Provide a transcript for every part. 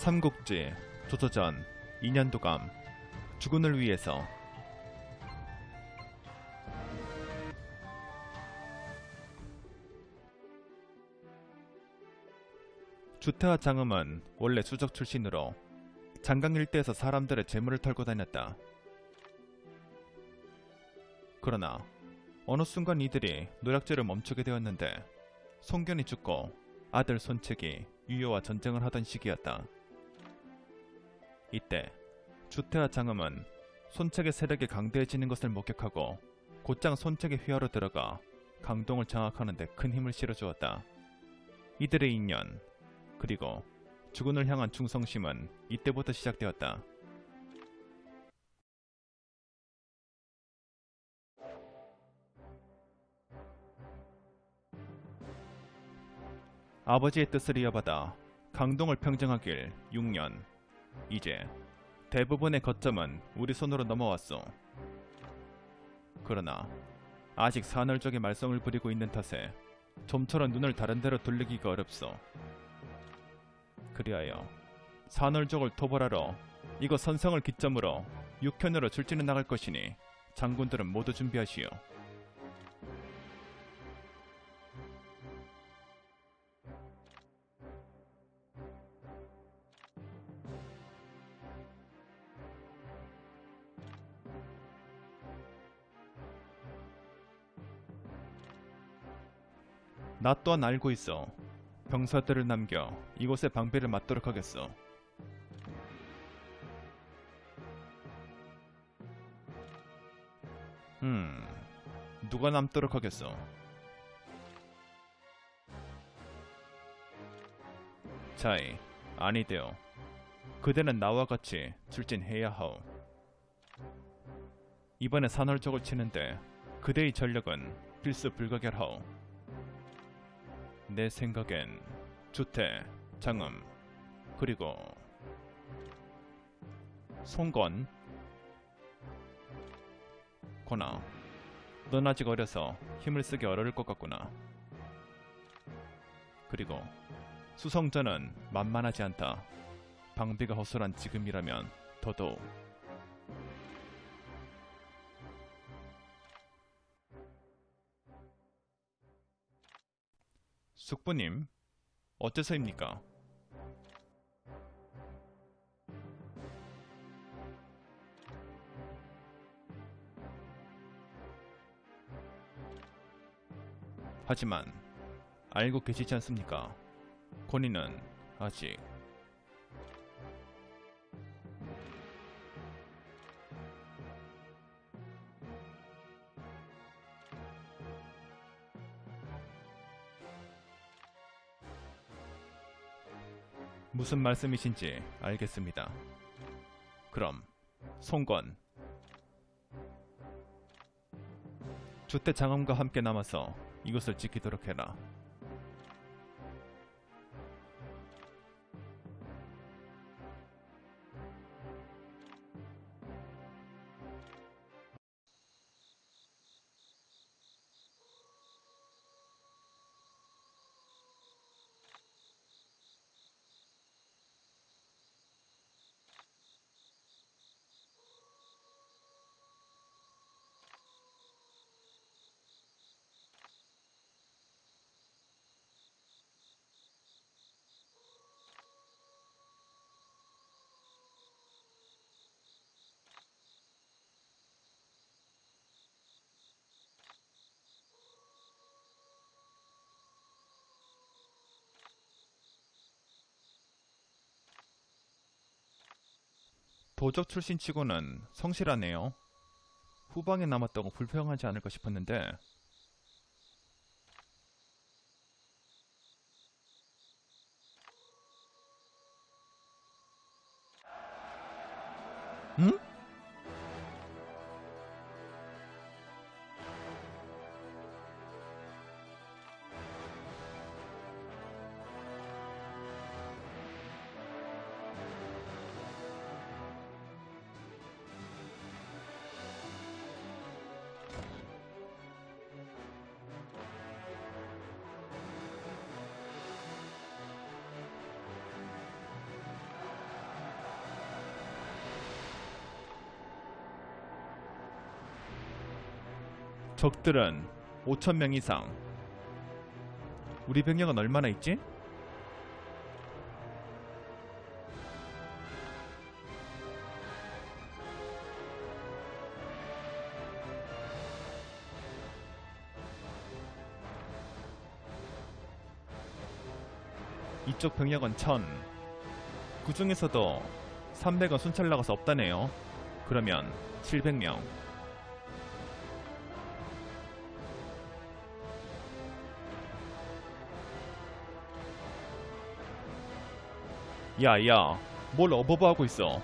삼국지 조서전 2년도감 주군을 위해서 주태와 장음은 원래 수적 출신으로 장강 일대에서 사람들의 재물을 털고 다녔다. 그러나 어느 순간 이들이 노략질을 멈추게 되었는데 송견이 죽고 아들 손책이 유효와 전쟁을 하던 시기였다. 이때 주태와 장음은 손책의 세력이 강대해지는 것을 목격하고 곧장 손책의 휘하로 들어가 강동을 장악하는데 큰 힘을 실어주었다. 이들의 인연 그리고 주군을 향한 충성심은 이때부터 시작되었다. 아버지의 뜻을 이어받아 강동을 평정하길 6년. 이제 대부분의 거점은 우리 손으로 넘어왔소. 그러나 아직 산헐적의 말썽을 부리고 있는 탓에 좀처럼 눈을 다른 데로 돌리기가 어렵소. 그리하여 산헐족을 토벌하러 이곳 선성을 기점으로 육현으로 출진해 나갈 것이니 장군들은 모두 준비하시오. 나 또한 알고 있어. 병사들을 남겨 이곳에 방비를 맡도록 하겠어. 음, 누가 남도록 하겠어? 자이, 아니되오. 그대는 나와 같이 출진해야 하오. 이번에 산헐적을 치는데 그대의 전력은 필수 불가결하오. 내 생각엔 주태, 장음, 그리고 송건 거나 넌 아직 어려서 힘을 쓰기 어려울 것 같구나. 그리고 수성전은 만만하지 않다. 방비가 허술한 지금이라면 더더욱 숙부님, 어째서입니까? 하지만 알고 계시지 않습니까? 권위는 아직 무슨 말씀이신지 알겠습니다. 그럼 송건 주태 장엄과 함께 남아서 이것을 지키도록 해라. 도적 출신 치고는 성실하네요. 후방에 남았다고 불평하지 않을까 싶었는데 적들은 5천 명 이상. 우리 병력은 얼마나 있지? 이쪽 병력은 1000. 그 중에서도 300은 순찰 나가서 없다네요. 그러면 700명. 야, 야, 뭘 어버버하고 있어?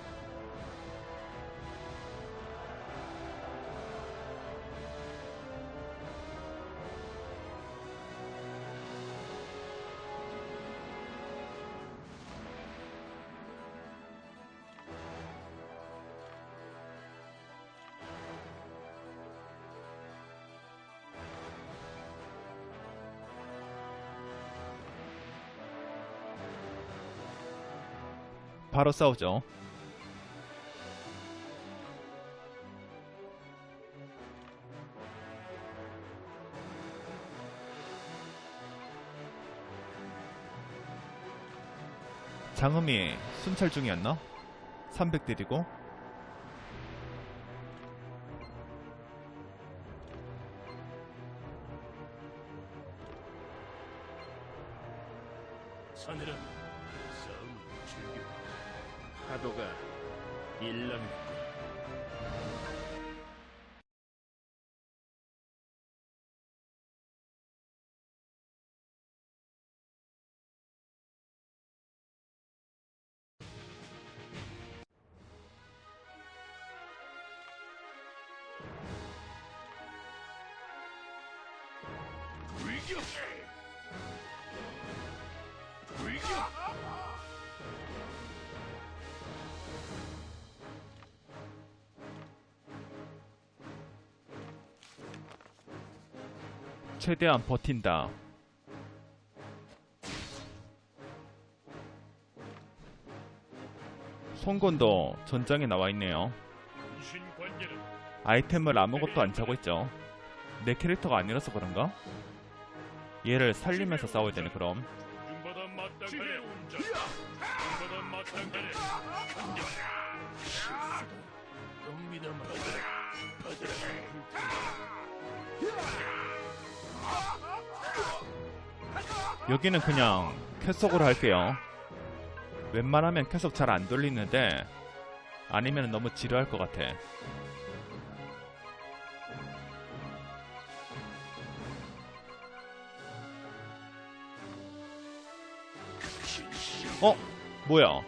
바로 싸우죠. 장음이 순찰 중이었나? 300 드리고 서늘함 싸움 즐겨 파도가 일렁이고. 불격 불격 최대한 버틴다. 송건도 전장에 나와 있네요. 이신 관계는 아이템을 아무것도 안 차고 있죠. 내 캐릭터가 아니라서 그런가? 얘를 살리면서 싸워야 되네 그럼. 여기는 그냥 쾌속으로 할게요. 웬만하면 쾌속 잘 안 돌리는데 아니면 너무 지루할 것 같아. 어? 뭐야?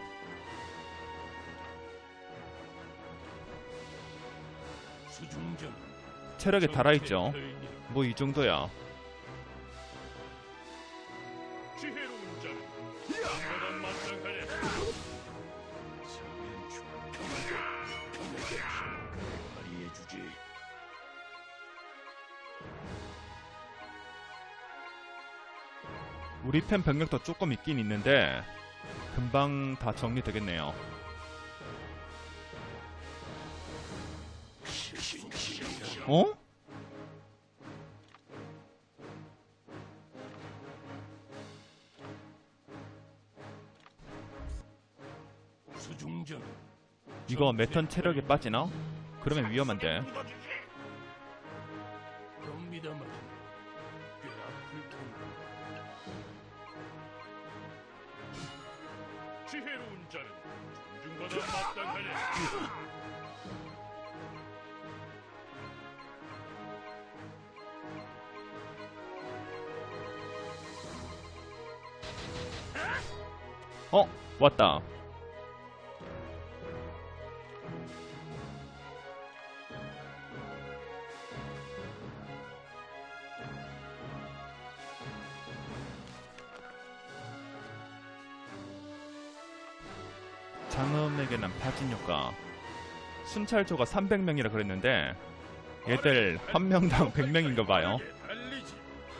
체력이 달아있죠. 뭐 이 정도야. 우리 편 병력도 조금 있긴 있는데 금방 다 정리되겠네요. 어? 이거 메턴 체력이 빠지나? 그러면 위험한데. 존중받아 마땅하네 어? 왔다. 장음에게는 파진 효과. 순찰조가 300명이라 그랬는데 얘들 한 명당 100명인가 봐요.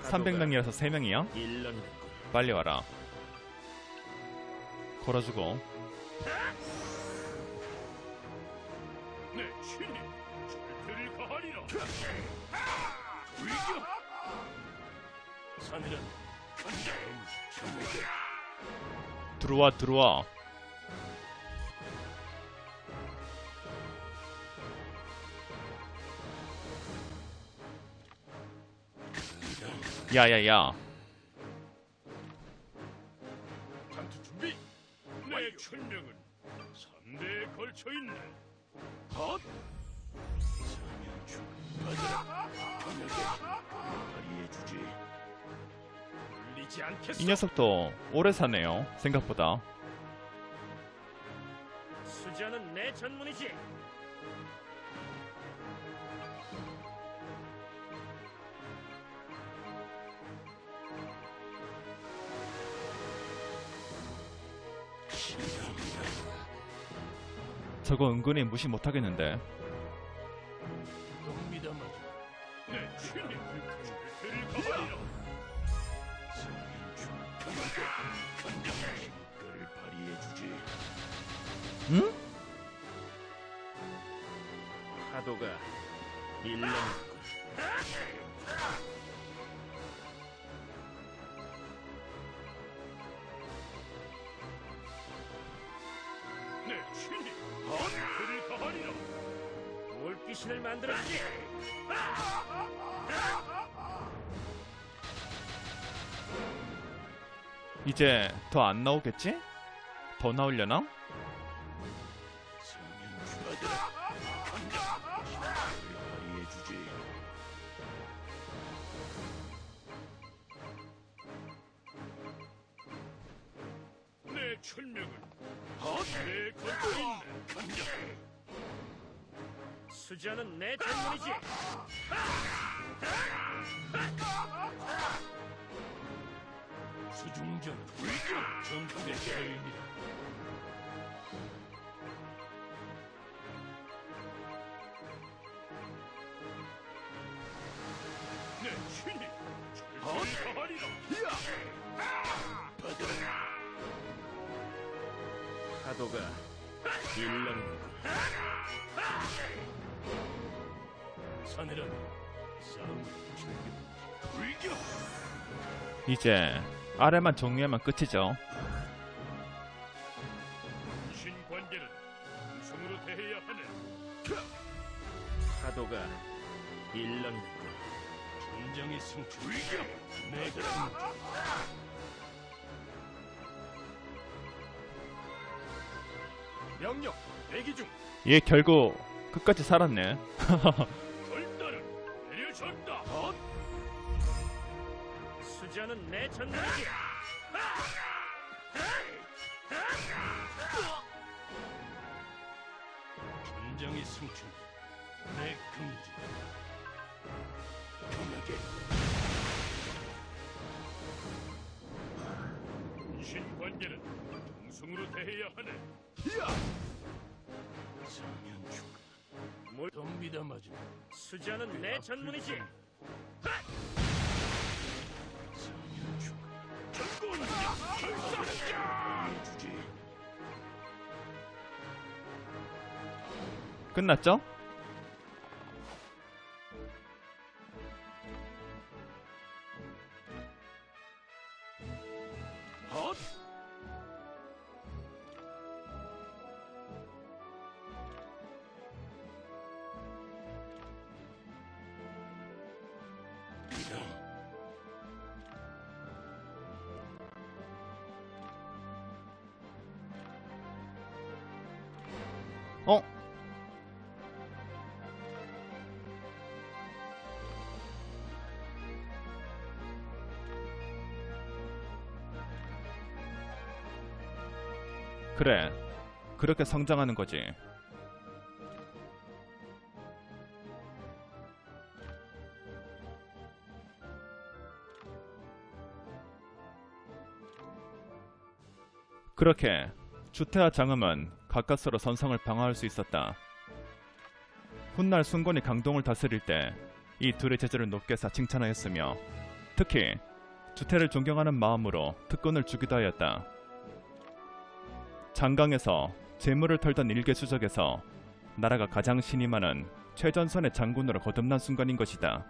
300명이라서 3명이야? 일렁이고 빨리 와라. 걸어주고. 들어와 들어와 야야야 전투 준비. 내 천명은 3대에 걸쳐 있네. 헛. 사면축 받아라. 편하게 발휘해 주지. 물리지 않겠어. 이 녀석도 오래 사네요 생각보다 수자는 내 전문이지. 저거 은근히 무시 못하겠는데 신이 번개를 가하리라 올귀신을 만들었지 이제 더 안 나오겠지? 더 나오려나? 내 천명은 내 곁에 있네 간장 수자는 내 전문이지. 수중전 불교 정통의 자유입니다. 내 신이 철저히 가하리라 받아라 파도가 일렁이고 서늘한 싸움을 즐겨. 이제 아래만 정리하면 끝이죠. 신 관계는 우승으로 대해야 하네. 파도가 일렁이고 전쟁의 승패 불교 내가 명령 대기 중 얘 결국 끝까지 살았네 결단은 내려졌다. 수자는 내 전문이지. 전장의 승춘 내 금지. 동성으로 대해야 하네. 사면축. 뭘 덤비다 맞아. 수자는 내 전문이지. 전군 결사자. 주지. 끝났죠? 그래 그렇게 성장하는 거지 그렇게 주태와 장음은 가까스로 선성을 방어할 수 있었다. 훗날 순곤이 강동을 다스릴 때 이 둘의 재주를 높게 쌓 칭찬하였으며 특히 주태를 존경하는 마음으로 특권을 주기도 하였다. 장강에서 재물을 털던 일개 수적에서 나라가 가장 많은 최전선의 장군으로 거듭난 순간인 것이다.